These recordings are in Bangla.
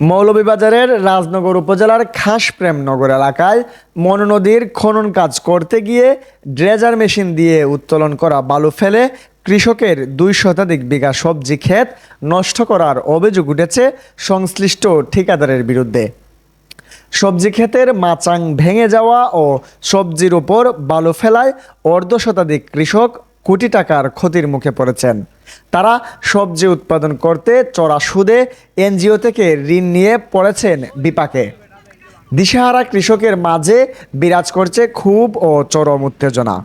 মৌলভীবাজারের রাজনগর উপজেলার খাসপ্রেমনগর এলাকায় মন নদীর খনন কাজ করতে গিয়ে ড্রেজার মেশিন দিয়ে উত্তোলন করা বালু ফেলে কৃষকের দুই শতাধিক বিঘা সবজি ক্ষেত নষ্ট করার অভিযোগ উঠেছে সংশ্লিষ্ট ঠিকাদারের বিরুদ্ধে। সবজি ক্ষেতের মাচাং ভেঙে যাওয়া ও সবজির উপর বালু ফেলায় অর্ধ শতাধিক কৃষক কোটি টাকার ক্ষতির মুখে পড়েছেন। তারা সবজি উৎপাদন করতে, চড়া সুদে, এনজিও থেকে ঋণ নিয়ে পড়েছেন বিপাকে। দিশেহারা কৃষকের মাঝে বিরাজ করছে খুব ও চরম উত্তেজনা।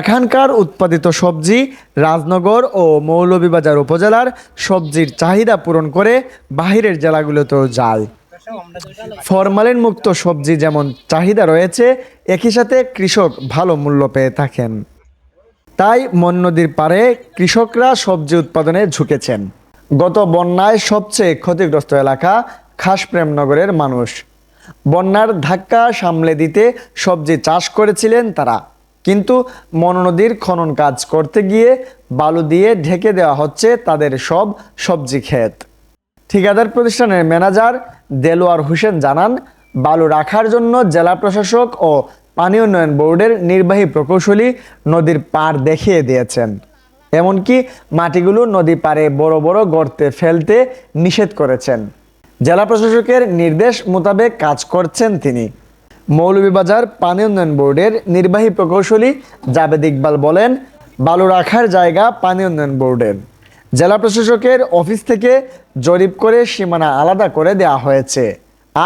এখানকার উৎপাদিত সবজি রাজনগর ও মৌলভীবাজার উপজেলার সবজির চাহিদা পূরণ করে বাহিরের জেলাগুলোতেও যায়। ফরমালিন মুক্ত সবজি যেমন চাহিদা রয়েছে, একই সাথে কৃষক ভালো মূল্য পেয়ে থাকেন। তাই মন নদীর পারে কৃষকরা সবজি উৎপাদনে ঝুঁকেছেন। গত বন্যায় সবচেয়ে ক্ষতিগ্রস্ত এলাকা খাসপ্রেমনগরের মানুষ। বন্যার ধাক্কা সামলে দিতে সবজি চাষ করেছিলেন তারা। কিন্তু মনোনদীর খনন কাজ করতে গিয়ে বালু দিয়ে ঢেকে দেওয়া হচ্ছে তাদের সব সবজি ক্ষেত। ঠিকাদার প্রতিষ্ঠানের ম্যানেজার দেলোয়ার হোসেন জানান, বালু রাখার জন্য জেলা প্রশাসক ও পানি উন্নয়ন বোর্ডের নির্বাহী প্রকৌশলী নদীর পার দেখিয়ে দিয়েছেন। এমনকি মাটিগুলো নদী পাড়ে বড় বড় গর্তে ফেলতে নিষেধ করেছেন। জেলা প্রশাসকের নির্দেশ মোতাবেক কাজ করছেন তিনি। মৌলভীবাজার পানি উন্নয়ন বোর্ডের নির্বাহী প্রকৌশলী জাবেদ ইকবাল বলেন, বালু রাখার জায়গা পানি উন্নয়ন বোর্ডের। জেলা প্রশাসকের অফিস থেকে জরিপ করে সীমানা আলাদা করে দেওয়া হয়েছে।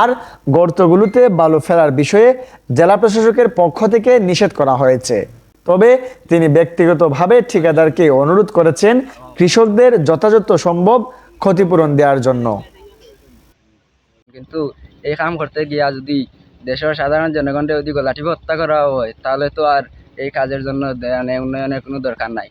আর গর্তগুলোতে বালু ফেলার বিষয়ে জেলা প্রশাসকের পক্ষ থেকে নিষেধ করা হয়েছে। তবে তিনি ব্যক্তিগতভাবে ঠিকাদারকে অনুরোধ করেছেন কৃষকদের যথাযথ সম্ভব ক্ষতিপূরণ দেওয়ার জন্য। কিন্তু এই কাম করতে গিয়া যদি দেশের সাধারণ জনগণকে যদি লাঠি হত্যা করা হয়, তাহলে তো আর এই কাজের জন্য উন্নয়নের কোনো দরকার নাই।